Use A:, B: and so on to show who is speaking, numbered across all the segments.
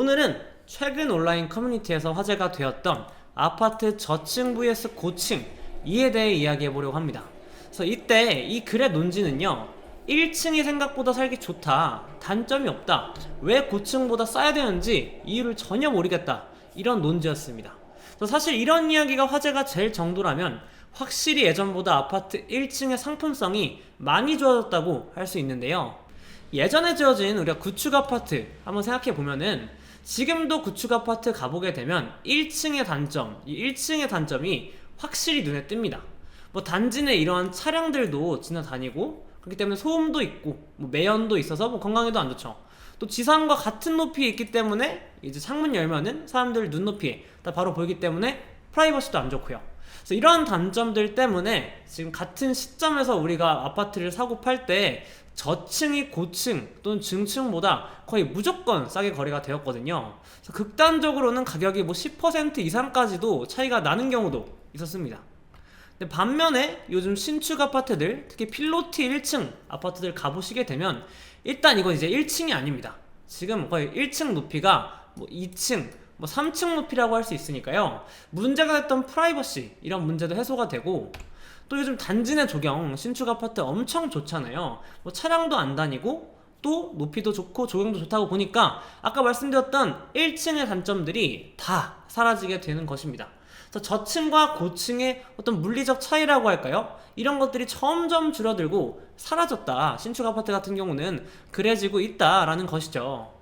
A: 오늘은 최근 온라인 커뮤니티에서 화제가 되었던 아파트 저층 vs 고층 이에 대해 이야기해 보려고 합니다. 그래서 이때 이 글의 논지는요. 1층이 생각보다 살기 좋다. 단점이 없다. 왜 고층보다 싸야 되는지 이유를 전혀 모르겠다. 이런 논지였습니다. 사실 이런 이야기가 화제가 될 정도라면 확실히 예전보다 아파트 1층의 상품성이 많이 좋아졌다고 할 수 있는데요. 예전에 지어진 우리가 구축 아파트 한번 생각해 보면은 지금도 구축 아파트 가보게 되면 1층의 단점, 이 1층의 단점이 확실히 눈에 띕니다. 뭐 단지 내 이러한 차량들도 지나다니고 그렇기 때문에 소음도 있고 뭐 매연도 있어서 뭐 건강에도 안 좋죠. 또 지상과 같은 높이에 있기 때문에 이제 창문 열면은 사람들 눈높이에 다 바로 보이기 때문에 프라이버시도 안 좋고요. 그래서 이러한 단점들 때문에 지금 같은 시점에서 우리가 아파트를 사고 팔 때 저층이 고층 또는 중층보다 거의 무조건 싸게 거래가 되었거든요. 극단적으로는 가격이 뭐 10% 이상까지도 차이가 나는 경우도 있었습니다. 반면에 요즘 신축 아파트들, 특히 필로티 1층 아파트들 가보시게 되면 일단 이건 이제 1층이 아닙니다. 지금 거의 1층 높이가 뭐 2층, 뭐 3층 높이라고 할 수 있으니까요. 문제가 됐던 프라이버시 이런 문제도 해소가 되고 또 요즘 단지 내 조경 신축 아파트 엄청 좋잖아요. 뭐 차량도 안 다니고 또 높이도 좋고 조경도 좋다고 보니까 아까 말씀드렸던 1층의 단점들이 다 사라지게 되는 것입니다. 그래서 저층과 고층의 어떤 물리적 차이라고 할까요? 이런 것들이 점점 줄어들고 사라졌다. 신축 아파트 같은 경우는 그래지고 있다라는 것이죠.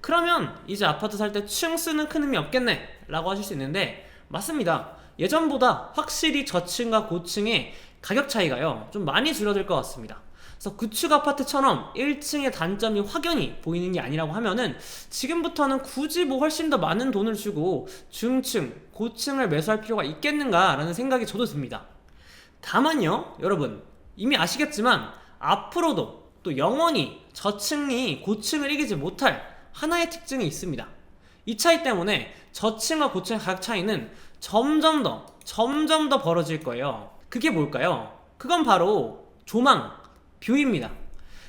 A: 그러면 이제 아파트 살 때 층 수는 큰 의미 없겠네 라고 하실 수 있는데 맞습니다 예전보다 확실히 저층과 고층의 가격 차이가요 좀 많이 줄어들 것 같습니다 그래서 구축 아파트처럼 1층의 단점이 확연히 보이는 게 아니라고 하면은 지금부터는 굳이 뭐 훨씬 더 많은 돈을 주고 중층, 고층을 매수할 필요가 있겠는가라는 생각이 저도 듭니다. 다만요, 여러분 이미 아시겠지만 앞으로도 또 영원히 저층이 고층을 이기지 못할 하나의 특징이 있습니다. 이 차이 때문에 저층과 고층의 가격 차이는 점점 더, 점점 더 벌어질 거예요. 그게 뭘까요? 그건 바로 조망, 뷰입니다.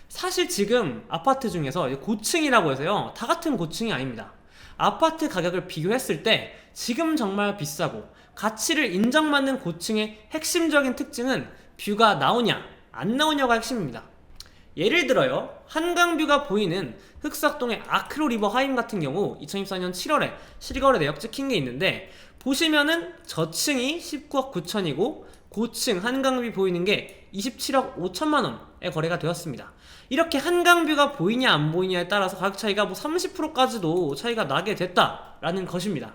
A: 사실 지금 아파트 중에서 고층이라고 해서요, 다 같은 고층이 아닙니다. 아파트 가격을 비교했을 때 지금 정말 비싸고 가치를 인정받는 고층의 핵심적인 특징은 뷰가 나오냐, 안 나오냐가 핵심입니다. 예를 들어요. 한강뷰가 보이는 흑석동의 아크로 리버 하임 같은 경우 2024년 7월에 실거래 내역 찍힌 게 있는데 보시면은 저층이 19억 9천이고 고층 한강뷰 보이는 게 27억 5천만 원에 거래가 되었습니다. 이렇게 한강뷰가 보이냐 안 보이냐에 따라서 가격 차이가 뭐 30%까지도 차이가 나게 됐다라는 것입니다.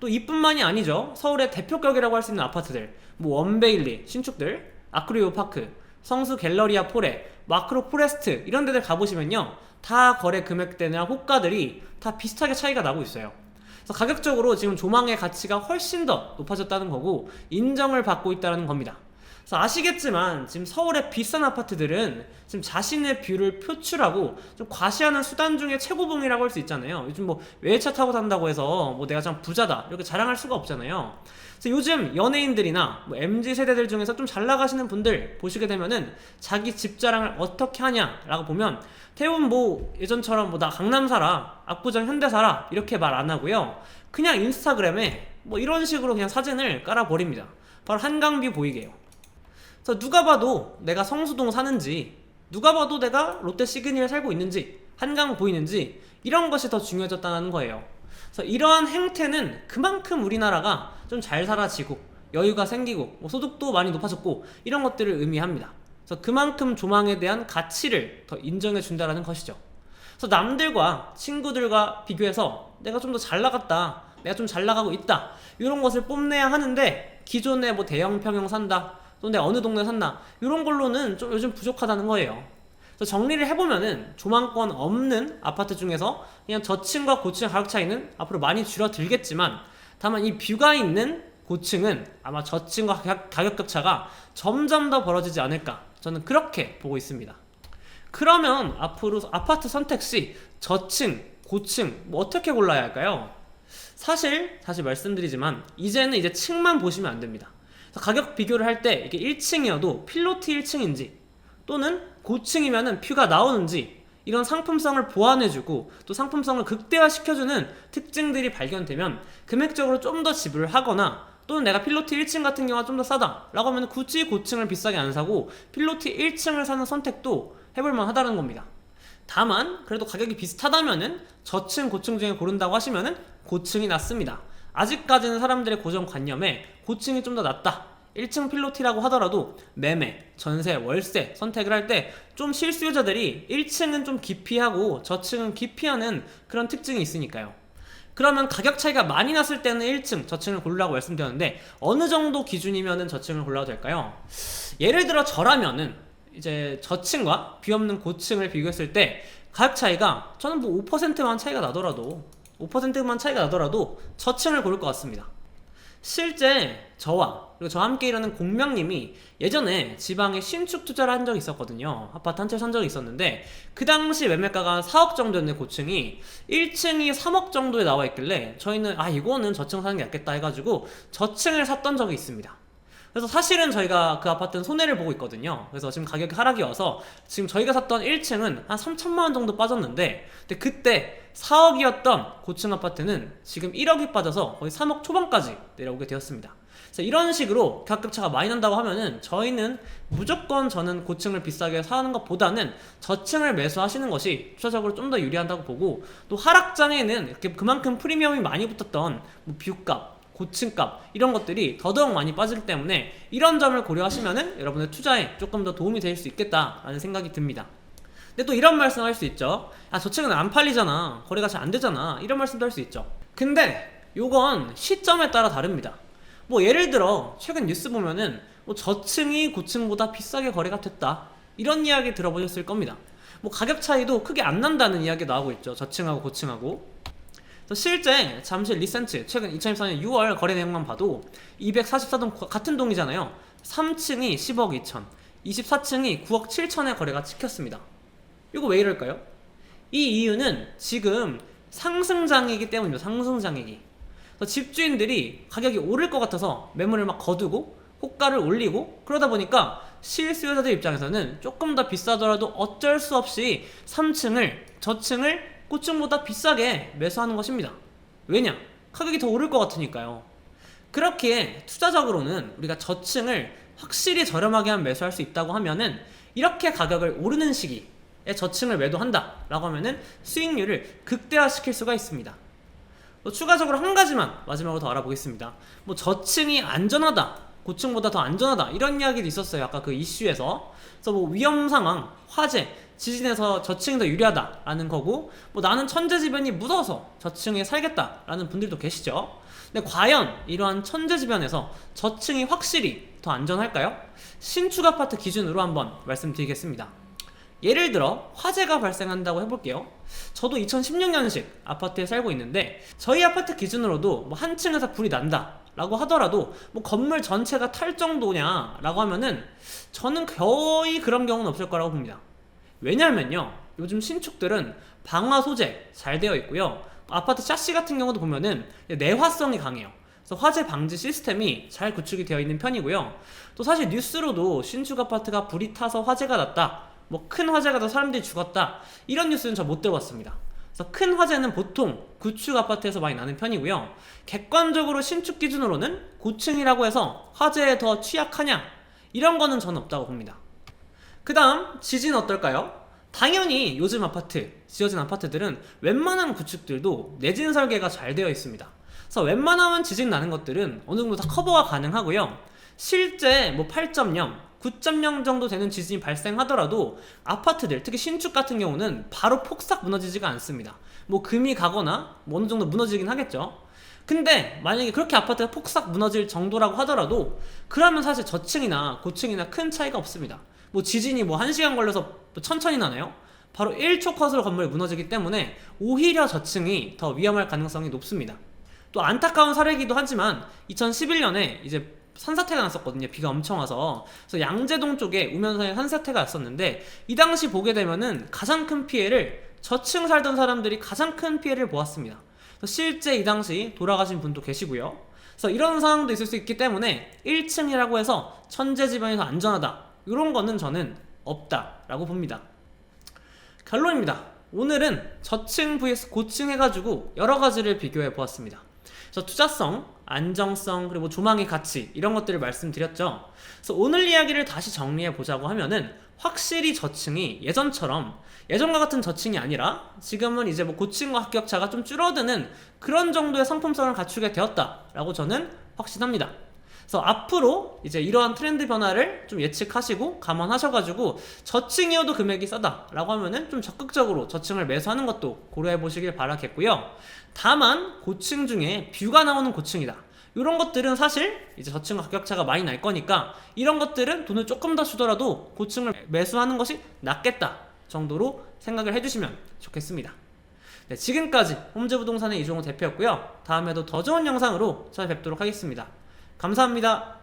A: 또 이뿐만이 아니죠. 서울의 대표격이라고 할 수 있는 아파트들, 뭐 원베일리 신축들, 아크리오 파크, 성수 갤러리아 포레, 마크로 포레스트 이런 데들 가보시면요. 다 거래 금액대나 호가들이 다 비슷하게 차이가 나고 있어요. 그래서 가격적으로 지금 조망의 가치가 훨씬 더 높아졌다는 거고 인정을 받고 있다는 겁니다. 그래서 아시겠지만 지금 서울의 비싼 아파트들은 지금 자신의 뷰를 표출하고 좀 과시하는 수단 중에 최고봉이라고 할 수 있잖아요. 요즘 뭐 외차 타고 산다고 해서 뭐 내가 참 부자다 이렇게 자랑할 수가 없잖아요. 그래서 요즘 연예인들이나 뭐 MZ 세대들 중에서 좀 잘 나가시는 분들 보시게 되면은 자기 집 자랑을 어떻게 하냐라고 보면 대부분 뭐 예전처럼 뭐 나 강남 살아, 압구정 현대 살아 이렇게 말 안 하고요. 그냥 인스타그램에 뭐 이런 식으로 그냥 사진을 깔아 버립니다. 바로 한강뷰 보이게요. 그래서 누가 봐도 내가 성수동 사는지, 누가 봐도 내가 롯데 시그니엘 살고 있는지, 한강 보이는지 이런 것이 더 중요해졌다는 거예요. 그래서 이러한 행태는 그만큼 우리나라가 좀 잘 살아지고 여유가 생기고 뭐 소득도 많이 높아졌고 이런 것들을 의미합니다. 그래서 그만큼 조망에 대한 가치를 더 인정해 준다라는 것이죠. 그래서 남들과 친구들과 비교해서 내가 좀 더 잘 나갔다, 내가 좀 잘 나가고 있다 이런 것을 뽐내야 하는데 기존에 뭐 대형 평형 산다, 또 내가 어느 동네 산다 이런 걸로는 좀 요즘 부족하다는 거예요. 그래서 정리를 해보면은 조망권 없는 아파트 중에서 그냥 저층과 고층 가격 차이는 앞으로 많이 줄어들겠지만 다만 이 뷰가 있는 고층은 아마 저층과 가격, 격차가 점점 더 벌어지지 않을까 저는 그렇게 보고 있습니다. 그러면 앞으로 아파트 선택 시 저층, 고층 뭐 어떻게 골라야 할까요? 사실 사실 말씀드리지만 이제는 이제 층만 보시면 안 됩니다. 그래서 가격 비교를 할 때 이게 1층이어도 필로티 1층인지 또는 고층이면은 뷰가 나오는지 이런 상품성을 보완해주고 또 상품성을 극대화시켜주는 특징들이 발견되면 금액적으로 좀 더 지불을 하거나 또는 내가 필로티 1층 같은 경우가 좀 더 싸다 라고 하면 굳이 고층을 비싸게 안 사고 필로티 1층을 사는 선택도 해볼만 하다는 겁니다. 다만 그래도 가격이 비슷하다면은 저층 고층 중에 고른다고 하시면은 고층이 낫습니다 아직까지는 사람들의 고정관념에 고층이 좀 더 낫다 1층 필로티라고 하더라도 매매, 전세, 월세 선택을 할 때 좀 실수요자들이 1층은 좀 기피하고 저층은 기피하는 그런 특징이 있으니까요. 그러면 가격 차이가 많이 났을 때는 1층, 저층을 고르라고 말씀드렸는데 어느 정도 기준이면은 저층을 골라도 될까요? 예를 들어 저라면은 이제 저층과 비없는 고층을 비교했을 때 가격 차이가 저는 뭐 5%만 차이가 나더라도 5%만 차이가 나더라도 저층을 고를 것 같습니다. 실제 저와 그리고 저와 함께 일하는 공명님이 예전에 지방에 신축 투자를 한 적이 있었거든요. 아파트 한 채 산 적이 있었는데 그 당시 매매가가 4억 정도였는데 고층이 1층이 3억 정도에 나와 있길래 저희는 아 이거는 저층 사는 게 낫겠다 해가지고 저층을 샀던 적이 있습니다. 그래서 사실은 저희가 그 아파트는 손해를 보고 있거든요. 그래서 지금 가격이 하락이 와서 지금 저희가 샀던 1층은 한 3천만 원 정도 빠졌는데 근데 그때 4억이었던 고층 아파트는 지금 1억이 빠져서 거의 3억 초반까지 내려오게 되었습니다. 그래서 이런 식으로 가격차가 많이 난다고 하면은 저희는 무조건 저는 고층을 비싸게 사는 것보다는 저층을 매수하시는 것이 투자적으로 좀 더 유리한다고 보고 또 하락장에는 이렇게 그만큼 프리미엄이 많이 붙었던 뭐 비유값 고층값 이런 것들이 더더욱 많이 빠지기 때문에 이런 점을 고려하시면은 여러분의 투자에 조금 더 도움이 될 수 있겠다라는 생각이 듭니다. 근데 또 이런 말씀 할수 있죠. 아, 저층은 안 팔리잖아. 거래가 잘 안 되잖아. 이런 말씀도 할 수 있죠. 근데 요건 시점에 따라 다릅니다. 뭐 예를 들어 최근 뉴스 보면은 뭐 저층이 고층보다 비싸게 거래가 됐다. 이런 이야기 들어보셨을 겁니다. 뭐 가격 차이도 크게 안 난다는 이야기 나오고 있죠. 저층하고 고층하고. 실제 잠실 리센츠 최근 2024년 6월 거래 내용만 봐도 244동 같은 동이잖아요. 3층이 10억 2천, 24층이 9억 7천에 거래가 찍혔습니다. 이거 왜 이럴까요? 이 이유는 지금 상승장이기 때문입니다. 상승장이기. 집주인들이 가격이 오를 것 같아서 매물을 막 거두고 호가를 올리고 그러다 보니까 실수요자들 입장에서는 조금 더 비싸더라도 어쩔 수 없이 3층을 저층을 고층보다 비싸게 매수하는 것입니다. 왜냐? 가격이 더 오를 것 같으니까요. 그렇게 투자적으로는 우리가 저층을 확실히 저렴하게 한 매수할 수 있다고 하면은 이렇게 가격을 오르는 시기에 저층을 매도한다라고 하면은 수익률을 극대화시킬 수가 있습니다. 또 추가적으로 한 가지만 마지막으로 더 알아보겠습니다. 뭐 저층이 안전하다, 고층보다 더 안전하다 이런 이야기도 있었어요. 아까 그 이슈에서. 그래서 뭐 위험 상황, 화재, 지진에서 저층이 더 유리하다라는 거고, 뭐 나는 천재지변이 무서워서 저층에 살겠다라는 분들도 계시죠. 근데 과연 이러한 천재지변에서 저층이 확실히 더 안전할까요? 신축 아파트 기준으로 한번 말씀드리겠습니다. 예를 들어 화재가 발생한다고 해볼게요. 저도 2016년식 아파트에 살고 있는데 저희 아파트 기준으로도 뭐 한 층에서 불이 난다. 라고 하더라도 뭐 건물 전체가 탈 정도냐 라고 하면은 저는 거의 그런 경우는 없을 거라고 봅니다. 왜냐면요. 요즘 신축들은 방화 소재 잘 되어 있고요. 아파트 샤시 같은 경우도 보면은 내화성이 강해요. 그래서 화재 방지 시스템이 잘 구축이 되어 있는 편이고요. 또 사실 뉴스로도 신축 아파트가 불이 타서 화재가 났다. 뭐 큰 화재가 더 사람들이 죽었다. 이런 뉴스는 저못 들어봤습니다. 그래서 큰 화재는 보통 구축 아파트에서 많이 나는 편이고요. 객관적으로 신축 기준으로는 고층이라고 해서 화재에 더 취약하냐? 이런 거는 저는 없다고 봅니다. 그 다음 지진 어떨까요? 당연히 요즘 아파트, 지어진 아파트들은 웬만한 구축들도 내진 설계가 잘 되어 있습니다. 그래서 웬만하면 지진 나는 것들은 어느 정도 다 커버가 가능하고요. 실제 뭐 8.0, 9.0 정도 되는 지진이 발생하더라도 아파트들, 특히 신축 같은 경우는 바로 폭삭 무너지지가 않습니다. 뭐 금이 가거나 뭐 어느 정도 무너지긴 하겠죠. 근데 만약에 그렇게 아파트가 폭삭 무너질 정도라고 하더라도 그러면 사실 저층이나 고층이나 큰 차이가 없습니다. 뭐 지진이 뭐 1시간 걸려서 뭐 천천히 나나요? 바로 1초 컷으로 건물이 무너지기 때문에 오히려 저층이 더 위험할 가능성이 높습니다. 또 안타까운 사례이기도 하지만 2011년에 이제 산사태가 났었거든요. 비가 엄청 와서. 그래서 양재동 쪽에 우면산에 산사태가 났었는데 이 당시 보게 되면은 가장 큰 피해를 저층 살던 사람들이 가장 큰 피해를 보았습니다. 실제 이 당시 돌아가신 분도 계시고요. 그래서 이런 상황도 있을 수 있기 때문에 1층이라고 해서 천재지변이 더 안전하다. 이런 거는 저는 없다라고 봅니다. 결론입니다. 오늘은 저층 vs 고층 해가지고 여러 가지를 비교해 보았습니다. 그래서 투자성, 안정성, 그리고 조망의 가치 이런 것들을 말씀드렸죠. 그래서 오늘 이야기를 다시 정리해 보자고 하면은 확실히 저층이 예전처럼 예전과 같은 저층이 아니라 지금은 이제 뭐 고층과 합격차가 좀 줄어드는 그런 정도의 상품성을 갖추게 되었다라고 저는 확신합니다. 그래서 앞으로 이제 이러한 트렌드 변화를 좀 예측하시고 감안하셔가지고 저층이어도 금액이 싸다라고 하면은 좀 적극적으로 저층을 매수하는 것도 고려해 보시길 바라겠고요. 다만 고층 중에 뷰가 나오는 고층이다. 이런 것들은 사실 이제 저층 합격차가 많이 날 거니까 이런 것들은 돈을 조금 더 주더라도 고층을 매수하는 것이 낫겠다 정도로 생각을 해주시면 좋겠습니다. 네, 지금까지 홈즈부동산의 이종호 대표였고요. 다음에도 더 좋은 영상으로 찾아뵙도록 하겠습니다. 감사합니다.